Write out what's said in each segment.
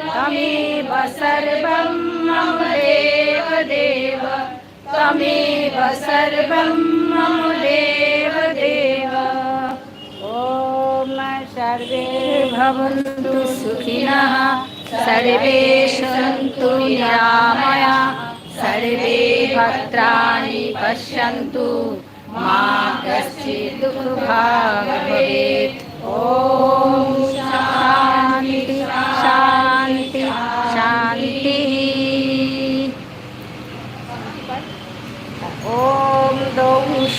तमेव सर्वं मम देव देव। तमेव सर्वं मम देव देव। ॐ सर्वे भवन्तु सुखिनः सर्वे सन्तु निरामया सर्वे भद्राणि पश्यन्तु मा कश्चित् दुःखभाग् भवेत् ॐ शान्ति शान्ति।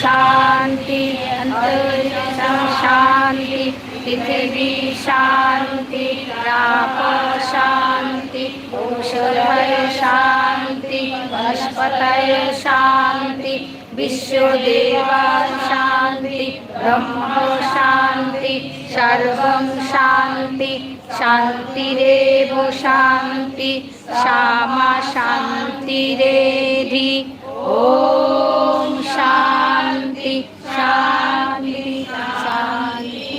शान्ति अन्तरिक्षं शान्ति पृथिवी शान्ति राप शान्ति औषधय शान्ति वनस्पतय शान्ति विश्वदेवा शान्ति ब्रह्म शान्ति सर्वं शान्ति शान्तिरेव शान्ति श्यामा शान्तिरेधि ॐ शान्ति शान्ति शान्ति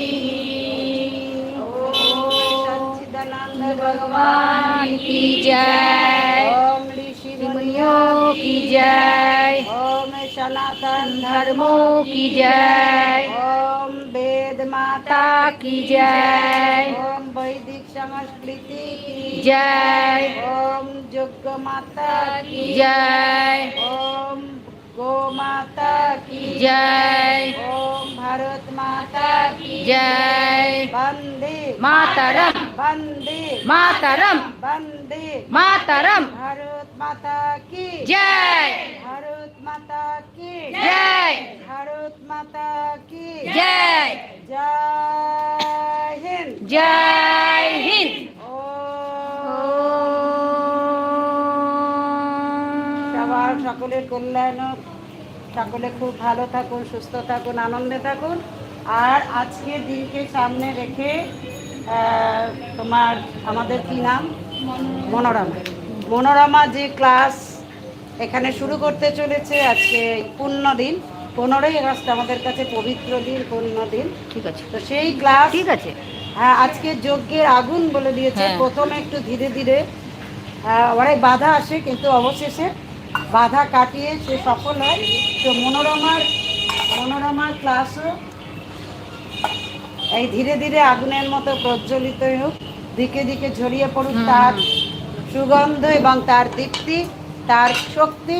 सच्चिदानन्द भगवान की जय। ॐ ऋषि मुनियों की जय। ॐ सनातन धर्मों की जय। ॐ वेद माता की जय। ॐ वैदिक संस्कृति की जय। ॐ यज्ञ माता की जय। ॐ গোমাতা কি জয় ওম ভারত মাতা কি জয় বন্দে মাতারম বন্দে মাতারম বন্দে মাতারম ভারত মাতা কি জয় ভারত মাতা কি জয় ভারত মাতা কি জয় জয় হিন্দ জয় হিন্দ সবার সকলের কল্যাণ সকলে খুব ভালো থাকুন সুস্থ থাকুন আনন্দে থাকুন। আর আজকের দিনকে সামনে রেখে তোমার আমাদের কি নাম? মনোরমা। মনোরমা। যে ক্লাস এখানে শুরু করতে চলেছে আজকে পূর্ণ দিন। পনেরোই আগস্ট আমাদের কাছে পবিত্র দিন পূর্ণ দিন। ঠিক আছে। তো সেই ক্লাস ঠিক আছে। হ্যাঁ আজকে যজ্ঞের আগুন বলে দিয়েছে। হ্যাঁ। প্রথমে একটু ধীরে ধীরে অনেক বাধা আসে কিন্তু অবশেষে বাধা কাটিয়ে সে সফল হয়। তো মনোরমার মনোরমার ক্লাসও এই ধীরে ধীরে আগুনের মতো প্রজ্বলিত হোক। দিকে দিকে ছড়িয়ে পড়ুক তার সুগন্ধ এবং তার দীপ্তি তার শক্তি।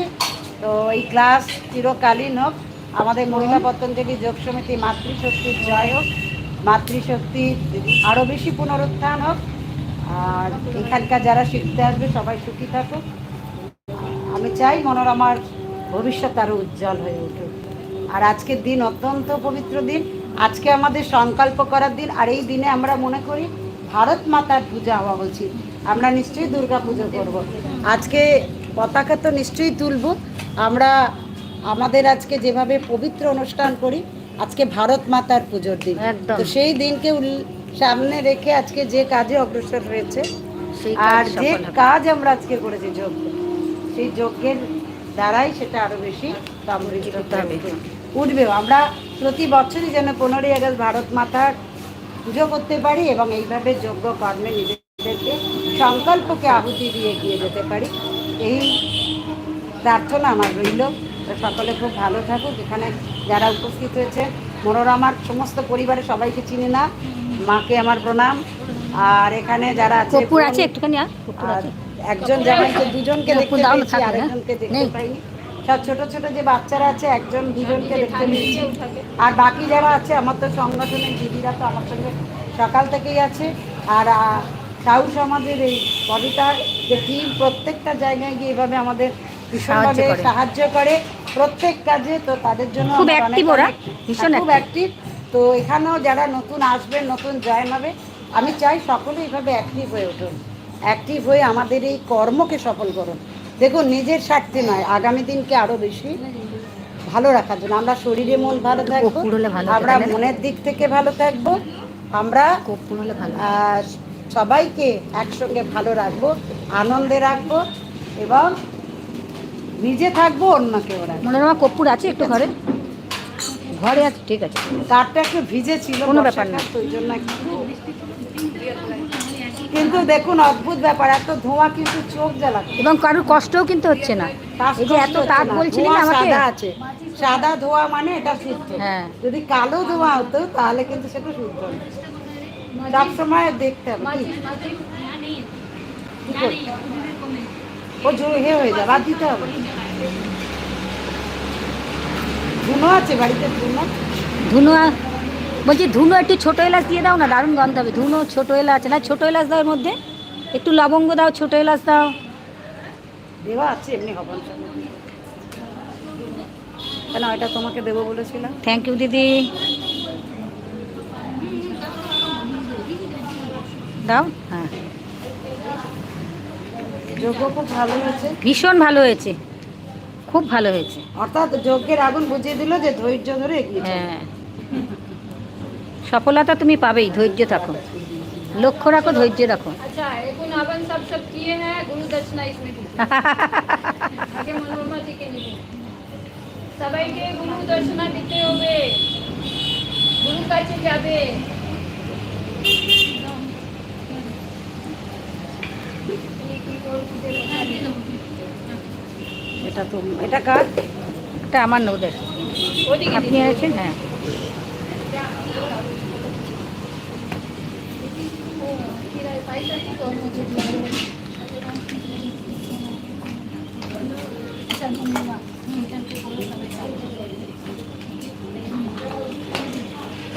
তো এই ক্লাস চিরকালীন হোক। আমাদের মহিলা পতঞ্জলি যোগ সমিতি মাতৃশক্তির জয় হোক। মাতৃশক্তি আরও বেশি পুনরুত্থান হোক। আর এখানকার যারা শিখতে আসবে সবাই সুখী থাকুক। আমি চাই মনোরমার ভবিষ্যৎ আরও উজ্জ্বল হয়ে উঠুক। আর আজকের দিন অত্যন্ত পবিত্র দিন। আজকে আমাদের সংকল্প করার দিন। আর এই দিনে আমরা মনে করি ভারত মাতার পূজা হওয়া উচিত। আমরা নিশ্চয়ই দুর্গা পুজো করব। আজকে পতাকা তো নিশ্চয়ই তুলব। আমরা আমাদের আজকে যেভাবে পবিত্র অনুষ্ঠান করি আজকে ভারত মাতার পুজোর দিন। তো সেই দিনকে সামনে রেখে আজকে যে কাজে অগ্রসর হয়েছে আর যে কাজ আমরা আজকে করেছি যজ্ঞ সেই যজ্ঞের দ্বারাই সেটা আরও বেশি সমৃদ্ধ উঠতে হবে। হবে। উঠবেও। আমরা প্রতি বছরই যেন পনেরোই আগস্ট ভারত মাতার পুজো করতে পারি এবং এইভাবে যোগ্য কর্মে নিজেদেরকে সংকল্পকে আহুতি দিয়ে এগিয়ে যেতে পারি। এই প্রার্থনা আমার রইল। সকলে খুব ভালো থাকুক। এখানে যারা উপস্থিত হয়েছে মনোরমার সমস্ত পরিবারের সবাইকে চিনি না। মাকে আমার প্রণাম। আর এখানে যারা আছে একটুখানি একজন যেমনকে দুজনকে দেখতে পেয়েছি আরেকজনকে দেখতে। পাইনি। সব ছোট ছোট যে বাচ্চারা আছে একজন দুজনকে দেখতে পেয়েছি। আর বাকি যারা আছে আমার তো সংগঠনের দিদিরা তো আমার সঙ্গে সকাল থেকেই আছে। আর সাউ সমাজের এই বডিটার যে টিম প্রত্যেকটা জায়গায় গিয়ে এভাবে আমাদের ভীষণভাবে সাহায্য করে। প্রত্যেক কাজে তো তাদের জন্য খুব ওরা, ভীষণ হ্যাঁ, খুব অ্যাক্টিভ তো এখানেও যারা নতুন আসবেন নতুন জয়েন হবে আমি চাই সকলে এইভাবে অ্যাক্টিভ হয়ে উঠুন। অ্যাক্টিভ হয়ে আমাদের এই কর্মকে সফল করুন। দেখুন নিজের স্বার্থে নয় আগামী দিনকে আরও বেশি ভালো রাখার জন্য। আমরা শরীরে মন ভালো থাকব আমরা মনের দিক থেকে ভালো থাকব আমরা সবাইকে একসঙ্গে ভালো রাখব আনন্দে রাখব এবং নিজে থাকব অন্যকেও রাখব। মনোরমা কর্পূর আছে একটু ঘরে? ঘরে আছে ঠিক আছে। কাঠটা একটু ভিজে ছিল কোনো ব্যাপার না। ওই জন্য কিন্তু দেখুন অদ্ভুত ব্যাপার এত ধোঁয়া কিন্তু চোখ জ্বালাচ্ছে। এবং কারোর কষ্টও কিন্তু হচ্ছে না। এই যে এত তাপ বলছিলেন ধোঁয়া আমাকে? আছে। সাদা ধোঁয়া মানে এটা শুদ্ধ। হ্যাঁ। যদি কালো ধোঁয়া হতো তাহলে কিন্তু সেটা শুদ্ধ না। সবসময় দেখতে হবে? ও জোর হে হয়ে যাবে আর দিতে হবে ধুনো আছে বাড়িতে ধুনো? ধুনো বলছি ধুনো একটু ছোটো এলাচ দিয়ে দাও না দারুণ গন্ধ হবে। ধুনো ছোটো এলাচ না ছোটো এলাচ দাও এর মধ্যে একটু লবঙ্গ দাও ছোটো এলাচ দাও। দেওয়া আছে এমনি হবন কেন এটা তোমাকে দেবো বলেছিলাম? থ্যাংক ইউ দিদি। দাও হ্যাঁ। খুব ভালো হয়েছে। ভীষণ ভালো হয়েছে। খুব ভালো হয়েছে। অর্থাৎ যজ্ঞের আগুন বুঝিয়ে দিল যে ধৈর্য ধরে এগিয়ে হ্যাঁ। সফলতা তুমি পাবেই ধৈর্য থাকো। লক্ষ্য রাখো ধৈর্য রাখো। আচ্ছা, হ্যাঁ, সবাইকে গুরু দর্শনা দিতে হবে। গুরু যাবে। এটা তো এটা কাজ এটা আমার নদের। আপনি আছেন? হ্যাঁ।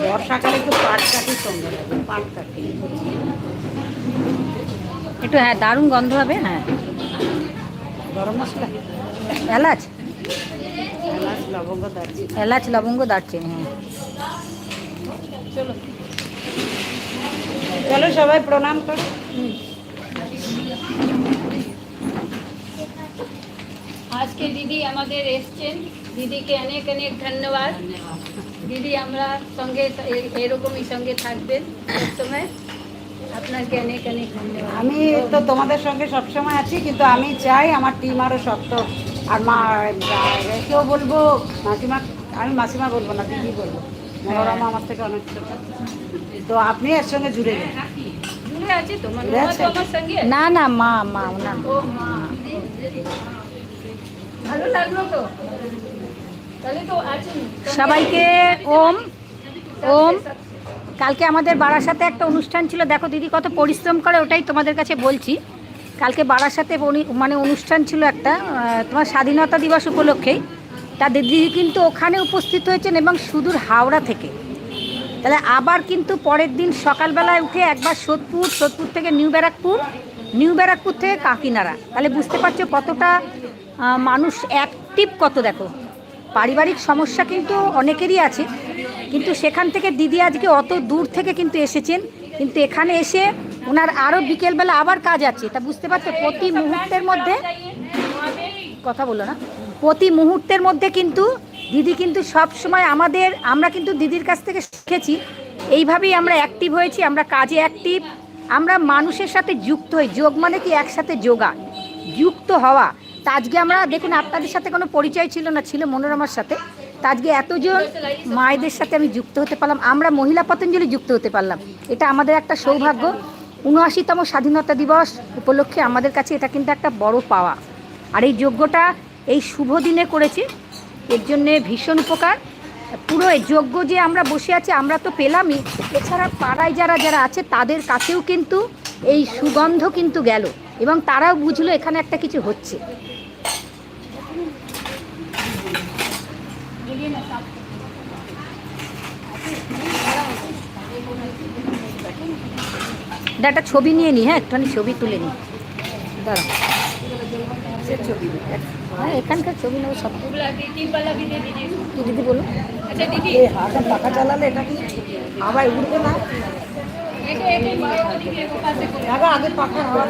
বর্ষাকালে একটু পাট কাঠি লাগবে পাট কাঠি একটু হ্যাঁ দারুণ গন্ধ হবে হ্যাঁ। গরম মশলা? এলাচ? এলাচ লবঙ্গ দারচিনি। এলাচ লবঙ্গ দারচিনি হ্যাঁ। চলো। সবাই প্রণাম করো। আজকে দিদি আমাদের এসছেন। দিদিকে অনেক অনেক ধন্যবাদ। দিদি আমরা সঙ্গে এরকমই সঙ্গে থাকবেন সবসময়। আপনাকে অনেক অনেক ধন্যবাদ। আমি তো তোমাদের সঙ্গে সবসময় আছি কিন্তু আমি চাই আমার টিম আরও শক্ত। আর মা কেউ বলব মাসিমা আমি মাসিমা বলব না দিদি বলব। মনোরমা আমার থেকে অনেক ছোট। তো আপনি এর সঙ্গে জুড়ে যান জুড়ে আছে তো মনোরমা তো আমার সঙ্গে? না না মা মা ওনার ভালো লাগল তো। তাহলে তো আছেন। সবাইকে ওম ওম। কালকে আমাদের বারাসাতে একটা অনুষ্ঠান ছিল। দেখো দিদি কত পরিশ্রম করে ওটাই তোমাদের কাছে বলছি। কালকে বারাসাতে বনি- মানে অনুষ্ঠান ছিল একটা তোমার স্বাধীনতা দিবস উপলক্ষেই। তা দিদি কিন্তু ওখানে উপস্থিত হয়েছেন এবং সুদূর হাওড়া থেকে। তাহলে আবার কিন্তু পরের দিন সকালবেলায় উঠে একবার সোদপুর সোদপুর থেকে নিউ ব্যারাকপুর নিউ ব্যারাকপুর থেকে কাকিনাড়া। তাহলে বুঝতে পারছ কতটা মানুষ অ্যাক্টিভ কত দেখো। পারিবারিক সমস্যা কিন্তু অনেকেরই আছে, কিন্তু সেখান থেকে দিদি আজকে অত দূর থেকে কিন্তু এসেছেন। কিন্তু এখানে এসে ওনার আরও বিকেলবেলা আবার কাজ আছে। তা বুঝতে পারছ প্রতি মুহূর্তের মধ্যে, কথা বলো না, প্রতি মুহূর্তের মধ্যে কিন্তু দিদি কিন্তু সব সময় আমাদের, আমরা কিন্তু দিদির কাছ থেকে শিখেছি, এইভাবেই আমরা অ্যাক্টিভ হয়েছি, আমরা কাজে অ্যাক্টিভ আমরা মানুষের সাথে যুক্ত হই, যোগ মানে কি একসাথে যোগা, যুক্ত হওয়া। তা আজকে আমরা, দেখুন আপনাদের সাথে কোনো পরিচয় ছিল না, ছিল মনোরমার সাথে, তা আজকে এতজন মায়েদের সাথে আমি যুক্ত হতে পারলাম, আমরা মহিলা পতঞ্জলি যুক্ত হতে পারলাম, এটা আমাদের একটা সৌভাগ্য। উনআশিতম স্বাধীনতা দিবস উপলক্ষে আমাদের কাছে এটা কিন্তু একটা বড় পাওয়া, আর এই যজ্ঞটা এই শুভ দিনে করেছি এর জন্যে ভীষণ উপকার। পুরো যজ্ঞ যে আমরা বসে আছি, আমরা তো পেলামই। এছাড়া পাড়ায় যারা যারা আছে, তাদের কাছেও কিন্তু এই সুগন্ধ কিন্তু গেল এবং তারাও বুঝলো এখানে একটা কিছু হচ্ছে। একটা ছবি নিয়ে নি হ্যাঁ একটুখানি ছবি তুলে নি। দাঁড়া ছবি হ্যাঁ এখানকার ছবি নেব সব। দিদি বলো এই হাতে পাখা চালালে এটা কি হাওয়ায় উঠবে না? আগে পাখা হাওয়া